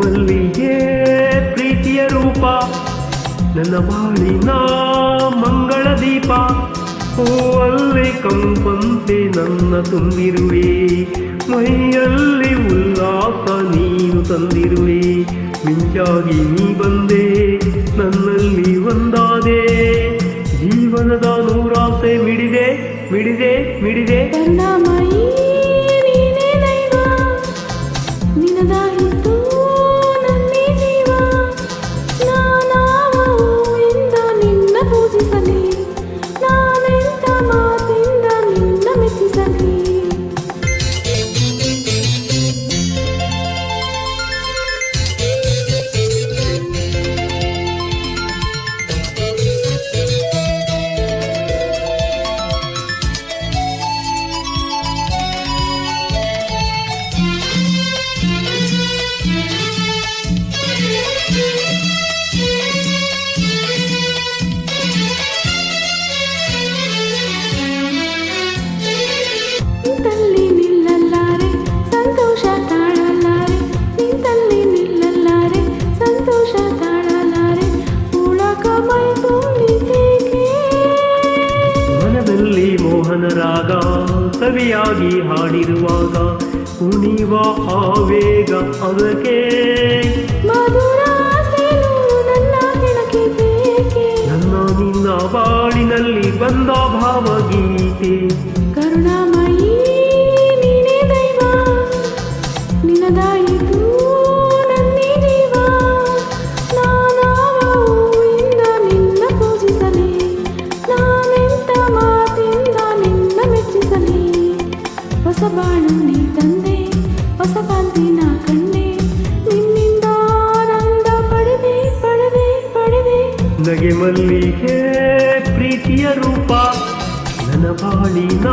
ನಗೆ ಮಲ್ಲಿಗೆ ಪ್ರೀತಿಯ ರೂಪ. ನನ್ನ ಬಾಳಿನ ಮಂಗಳ ದೀಪ. ಹೂವಲ್ಲಿ ಕಂಪಂತೆ ನನ್ನ ತುಂಬಿರುವೆ. ಮೈಯಲ್ಲಿ ಉಲ್ಲಾಸ ನೀನು ತಂದಿರುವೆ. ಮಿಂಚಾಗಿ ನೀ ಬಂದೆ, ನನ್ನಲ್ಲಿ ಒಂದಾದೆ. ಜೀವನದ ನೂರಾಸೆ ಮಿಡಿದೆ ಮಿಡಿದೆ ಮಿಡಿದೆ. ರಾಗ ಕವಿಯಾಗಿ ಹಾಡಿರುವಾಗ ಕುಣಿವ ಆವೇಗ ಕೆಳಗೆ ನನ್ನ ನಿನ್ನ ಬಾಳಿನಲ್ಲಿ ಬಂದ ಭಾವಗೀತೆ. ನಗೆ ಮಲ್ಲಿಗೆ ಪ್ರೀತಿಯ ರೂಪ ನನ್ನ ಬಾಳಿನ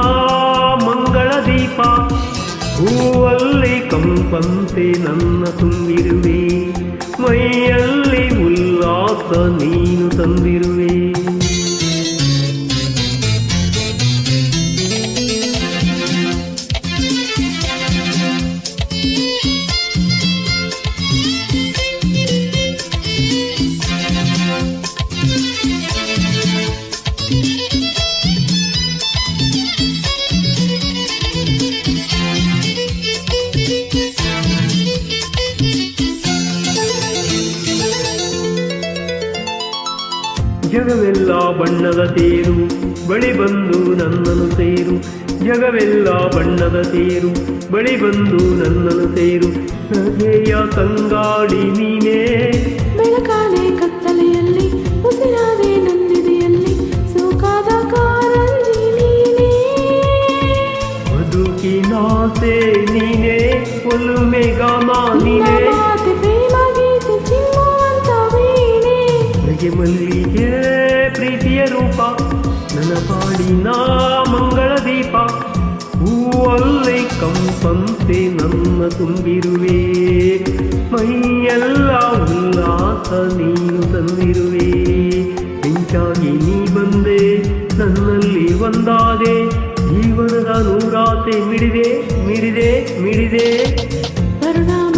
ಮಂಗಳ ದೀಪ, ಹೂವಲ್ಲಿ ಕಂಪಂತೆ ನನ್ನ ತುಂಬಿರುವೆ, ಮೈಯಲ್ಲಿ ಉಲ್ಲಾಸ ನೀನು ತಂದಿರುವೆ. ಜಗವೆಲ್ಲ ಬಣ್ಣದ ತೇರು ಬಳಿ ಬಂದು ನನ್ನನು ಸೇರು. ಜಗವೆಲ್ಲ ಬಣ್ಣದ ತೇರು ಬಳಿ ಬಂದು ನನ್ನನು ಸೇರು. ನಗೆಯ ತಂಗಾಡಿ ನೀನೇ. ಬೆಳಕಾಲೆ ಕತ್ತಲೆಯಲ್ಲಿ ಉಸಿರಾದೆ ನಂದಿದೆಯಲ್ಲಿ ಸೂಕಾದ ಕಾರಂಜಿ ನೀನೇ. ಬದುಕಿನಾಸೆ ನೀನೇ ಒಲುಮೆ ಗಾಮ ನಿನ್ನ ನೀನೇ ಮಲ್ಲಿಗೆ ನನ್ನ ಪಾಡಿನ ಮಂಗಳ ದೀಪ ಹೂವಲ್ಲಿ ಕಂಪಂತೆ ನನ್ನ ತುಂಬಿರುವೆ ಮೈಯೆಲ್ಲ ಉಲ್ಲಾಸ ನೀನು ತಂದಿರುವೆ ಮಿಂಚಾಗಿ ನೀ ಬಂದೆ ನನ್ನಲ್ಲಿ ಒಂದಾದೆ ಜೀವನದ ನೂರಾಸೆ ಮಿಡಿದೆ ಮಿಡಿದೆ ಮಿಡಿದೆ ಕರುಣಾಮ